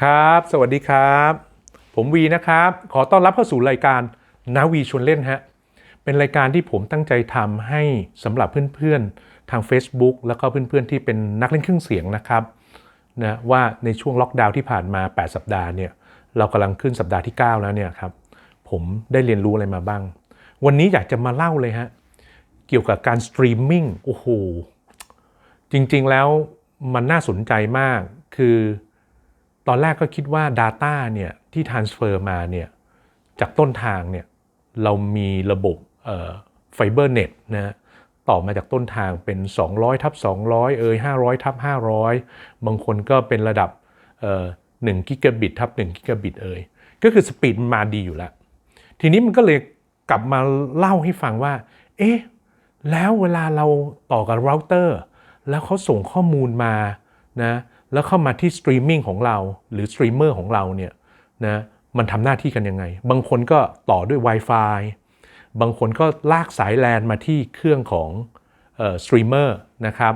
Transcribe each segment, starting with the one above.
ครับ สวัสดีครับ ผมวีนะครับ ขอต้อนรับเข้าสู่รายการนาวีชวนเล่นฮะ เป็นรายการที่ผมตั้งใจทำให้สำหรับเพื่อนๆ ทาง Facebook แล้วก็เพื่อนๆ ที่เป็นนักเล่นเครื่องเสียงนะครับนะว่าในช่วงล็อกดาวน์ที่ผ่านมา 8 สัปดาห์เนี่ย เรากำลังขึ้นสัปดาห์ที่ 9 แล้วเนี่ยครับ ผมได้เรียนรู้อะไรมาบ้าง วันนี้อยากจะมาเล่าเลยฮะ เกี่ยวกับการสตรีมมิ่ง โอ้โห จริงๆ แล้วมันน่าสนใจมาก คือ ตอนแรกก็คิดว่า Data เนี่ยที่ transfer มาเนี่ยจากต้นทางเนี่ยเรามีระบบไฟเบอร์เน็ตนะต่อมาจากต้นทางเป็น 200ทับ200 เอ่ย500ทับ500 บางคนก็เป็นระดับ1กิกะบิตทับ1กิกะบิตเอ่ยก็คือสปีดมันมาดีอยู่แล้ว ทีนี้มันก็เลยกลับมาเล่าให้ฟังว่า เอ๊ะ แล้วเวลาเราต่อกับเราเตอร์ แล้วเขาส่งข้อมูลมานะ แล้วเข้ามาที่สตรีมมิ่งของเราหรือสตรีมเมอร์ของเราเนี่ยนะมันทำหน้าที่กันยังไง บางคนก็ต่อด้วย Wi-Fi บางคนก็ลากสายแลนมาที่เครื่องของสตรีมเมอร์นะครับ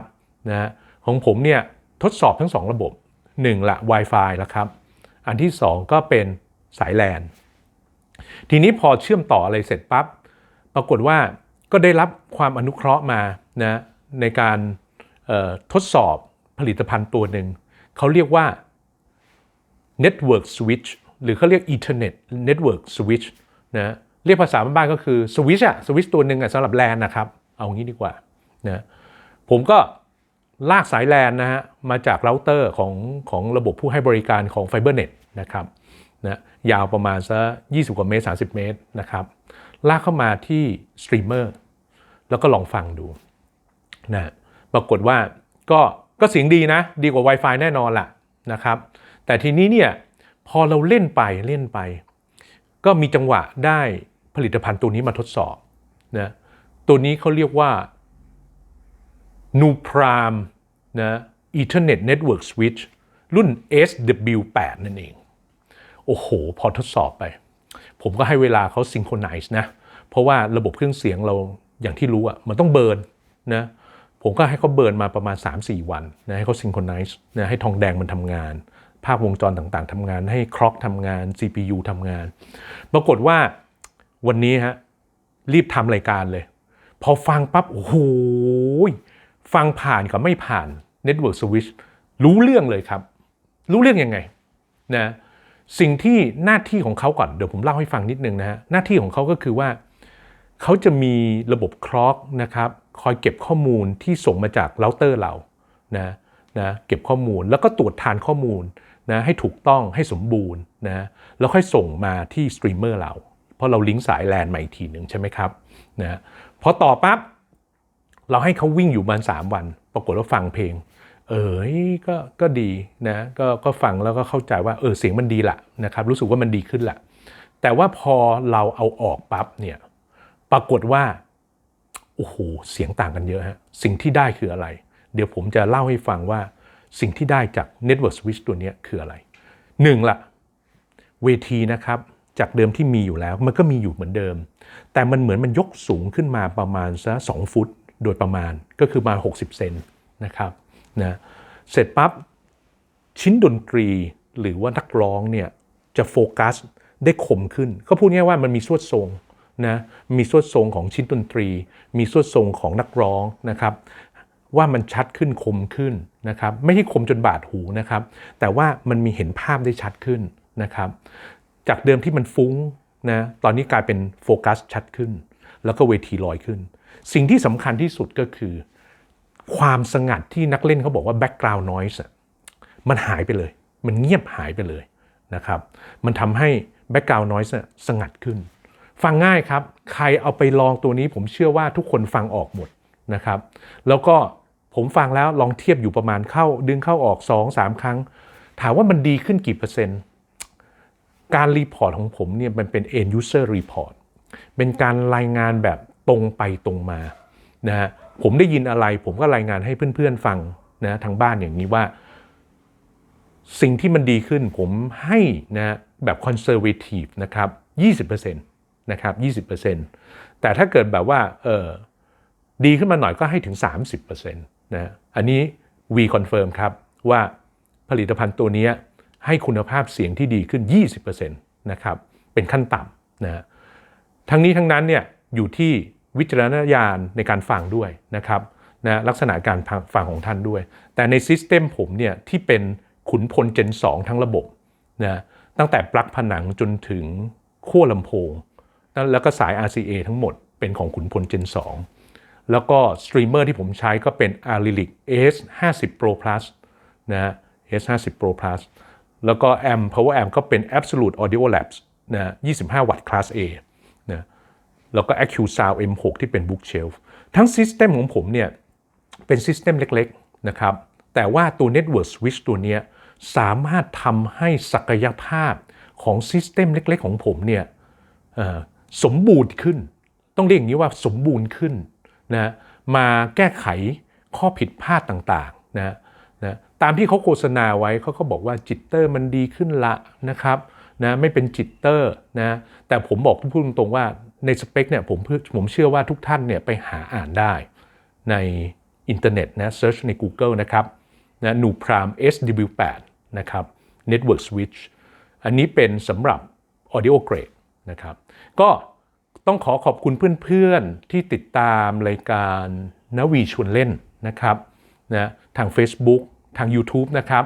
นะของผมเนี่ยทดสอบทั้ง 2 ระบบ 1 ละ Wi-Fi ล้วครับ อันที่ 2 ก็เป็นสายแลนทีนี้พอเชื่อมต่ออะไรเสร็จปั๊บปรากฏว่าก็ได้รับความอนุเคราะห์มานะในการทดสอบผลิตภัณฑ์ตัวหนึ่ง เขาเรียกว่า Network Switch หรือเขาเรียก Ethernet Network Switch นะเรียกภาษาบ้านๆก็คือ Switch อะสวิตช์ตัวหนึ่งอะสำหรับแลนนะครับ เอางี้ดีกว่านะผมก็ลากสายแลนนะฮะมาจากเราเตอร์ของของระบบผู้ให้บริการของ FiberNet นะครับนะยาวประมาณสัก20 กว่าเมตร 30 เมตรนะครับลากเข้ามาที่สตรีมเมอร์แล้วก็ลองฟังดูนะปรากฏว่าก็ ก็เสียงดีนะ ดีกว่า Wi-Fi แน่นอนล่ะนะครับ แต่ทีนี้เนี่ยพอเราเล่นไปเล่นไป ก็มีจังหวะได้ผลิตภัณฑ์ตัวนี้มาทดสอบนะตัวนี้เขาเรียกว่า n u p r a m นะ Ethernet Network Switch รุ่น SW8 นั่นเอง โอ้โห พอทดสอบไป ผมก็ให้เวลาเขา synchronize นะ เพราะว่าระบบเครื่องเสียงเราอย่างที่รู้อะมันต้องเบิร์นนะ ผมก็ให้เขาเบิร์นมาประมาณ 3-4 วันนะให้เขา synchronize นะให้ทองแดงมันทำงาน ภาพวงจรต่างๆทำงาน ให้คล็อกทำงาน CPU ทำงาน ปรากฏว่าวันนี้ฮะรีบทำรายการเลย พอฟังปั๊บโอ้โหฟังผ่านกับไม่ผ่าน Network Switch รู้เรื่องเลยครับ รู้เรื่องยังไงนะสิ่งที่หน้าที่ของเขาก่อนเดี๋ยวผมเล่าให้ฟังนิดนึงนะฮะหน้าที่ของเขาก็คือว่า เขาจะมีระบบคล็อกนะครับคอยเก็บข้อมูลที่ส่งมาจากเราเตอร์เรานะนะเก็บข้อมูลแล้วก็ตรวจทานข้อมูลนะให้ถูกต้องให้สมบูรณ์นะแล้วค่อยส่งมาที่สตรีมเมอร์เราเพราะเราลิงก์สายแลนมาอีกทีหนึ่งใช่ไหมครับนะพอต่อปั๊บเราให้เขาวิ่งอยู่ประมาณ3วัน ปรากฏว่าฟังเพลง เออก็ก็ดีนะก็ก็ฟังแล้วก็เข้าใจว่าเออเสียงมันดีละนะครับรู้สึกว่ามันดีขึ้นละแต่ว่าพอเราเอาออกปั๊บเนี่ย ปรากฏว่าโอ้โหเสียงต่างกันเยอะฮะสิ่งที่ได้คืออะไร เดี๋ยวผมจะเล่าให้ฟังว่าสิ่งที่ได้จาก Network Switch ตัวนี้คืออะไรหนึ่งละเวทีนะครับจากเดิมที่มีอยู่แล้วมันก็มีอยู่เหมือนเดิม แต่มันเหมือนมันยกสูงขึ้นมาประมาณสักสฟุตโดยประมาณก็คือมา 60 เซนนะครับนะเสร็จปั๊บชิ้นดนตรีหรือว่านักร้องเนี่ยจะโฟกัสได้คมขึ้น ก็พูดง่ายว่ามันมีสวดทรง นะมีสวดทรงของชิ้นดนตรี มีสวดทรงของนักร้องนะครับว่ามันชัดขึ้นคมขึ้นนะครับไม่ใช่คมจนบาดหูนะครับแต่ว่ามันมีเห็นภาพได้ชัดขึ้นนะครับจากเดิมที่มันฟุ้งนะตอนนี้กลายเป็นโฟกัสชัดขึ้น แล้วก็เวทีลอยขึ้น สิ่งที่สำคัญที่สุดก็คือ ความสงัดที่นักเล่นเขาบอกว่า background noise มันหายไปเลย มันเงียบหายไปเลยนะครับมันทำให้ background noise สงัดขึ้น ฟังง่ายครับ ใครเอาไปลองตัวนี้ผมเชื่อว่าทุกคนฟังออกหมดนะครับ แล้วก็ผมฟังแล้วลองเทียบอยู่ประมาณเข้า ดึงเข้าออก 2-3 ครั้ง ถามว่ามันดีขึ้นกี่เปอร์เซ็นต์ การรีพอร์ตของผมเนี่ยมันเป็น end user report เป็นการรายงานแบบตรงไปตรงมานะฮะผมได้ยินอะไรผมก็รายงานให้เพื่อนๆฟังนะทางบ้านอย่างนี้ว่า สิ่งที่มันดีขึ้นผมให้นะแบบ conservative นะครับ 20% นะครับ20%แต่ถ้าเกิดแบบว่าเออดีขึ้นมาหน่อยก็ให้ถึง 30%นะอันนี้ V confirm ครับว่าผลิตภัณฑ์ตัวนี้ให้คุณภาพเสียงที่ดีขึ้น 20%นะครับเป็นขั้นต่ำนะฮะทั้งนี้ทั้งนั้นเนี่ยอยู่ที่วิจารณญาณในการฟังด้วยนะครับนะลักษณะการฟังของท่านด้วย แต่ในซิสเต็มผมเนี่ยที่เป็นขุนพล Gen 2ทั้งระบบนะตั้งแต่ปลั๊กผนังจนถึงขั้วลำโพง แล้วก็สาย RCA ทั้งหมดเป็นของขุนพล Gen 2 แล้วก็สตรีมเมอร์ที่ผมใช้ก็เป็น a r i l i c S50 Pro Plus นะ S50 Pro Plus แล้วก็แอม Power Amp ก็เป็น Absolute Audio Labs นะ25 วัตต์ Class A นะแล้วก็ AcuSound M6 ที่เป็น Bookshelf ทั้งซิสเต็มของผมเนี่ยเป็นซิสเต็มเล็กๆนะครับแต่ว่าตัว Network Switch ตัวเนี้ยสามารถทำให้ศักยภาพของซิสเต็มเล็ก ๆ ของผมเนี่ย สมบูรณ์ขึ้น ต้องเรียกอย่างนี้ว่าสมบูรณ์ขึ้นนะมาแก้ไขข้อผิดพลาดต่างๆนะนะตามที่เขาโฆษณาไว้เขาก็บอกว่าจิตเตอร์มันดีขึ้นละนะครับนะไม่เป็นจิตเตอร์นะแต่ผมบอกพูดตรงๆว่าในสเปคเนี่ยผมผมเชื่อว่าทุกท่านเนี่ยไปหาอ่านได้ในอินเทอร์เน็ตนะเซิร์ชใน Google นะครับนะนูพราม SW8 นะครับ Network Switch อันนี้เป็นสำหรับ Audio Grade นะครับ ก็ต้องขอขอบคุณเพื่อนๆที่ติดตามรายการนวีชวนเล่นนะครับนะทาง Facebook ทาง YouTube นะครับ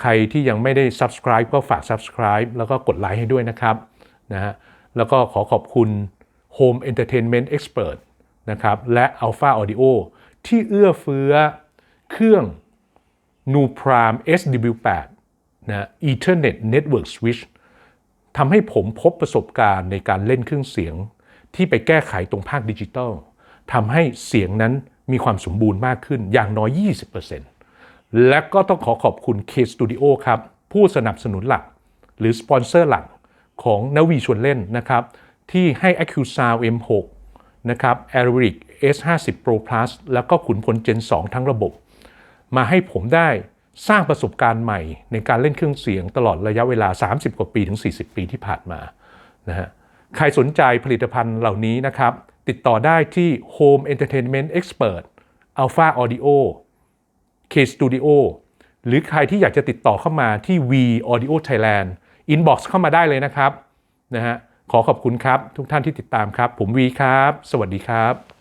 ใครที่ยังไม่ได้ Subscribe ก็ฝาก Subscribe แล้วก็กดไลค์ให้ด้วยนะครับนะฮะแล้วก็ขอขอบคุณ Home Entertainment Expert นะครับและ Alpha Audio ที่เอื้อเฟื้อเครื่อง n u p r i m SW8 นะ Ethernet Network Switch ทำให้ผมพบประสบการณ์ในการเล่นเครื่องเสียง ที่ไปแก้ไขตรงภาคดิจิตอลทำให้เสียงนั้นมีความสมบูรณ์มากขึ้นอย่างน้อย 20%และก็ต้องขอขอบคุณ K Studio ครับ ผู้สนับสนุนหลัก หรือสปอนเซอร์หลักของนวีชวนเล่นนะครับ ที่ให้ AccuSound M6 นะครับ a r i c S50 Pro Plus แล้วก็ขุนพล Gen 2 ทั้งระบบ มาให้ผมได้ สร้างประสบการณ์ใหม่ในการเล่นเครื่องเสียงตลอดระยะเวลา 30 กว่าปีถึง 40 ปีที่ผ่านมานะฮะใครสนใจผลิตภัณฑ์เหล่านี้นะครับ ติดต่อได้ที่ Home Entertainment Expert Alpha Audio K Studio หรือใครที่อยากจะติดต่อเข้ามาที่ V Audio Thailand Inbox เข้ามาได้เลยนะครับนะฮะขอขอบคุณครับ ทุกท่านที่ติดตามครับ ผมวีครับ สวัสดีครับ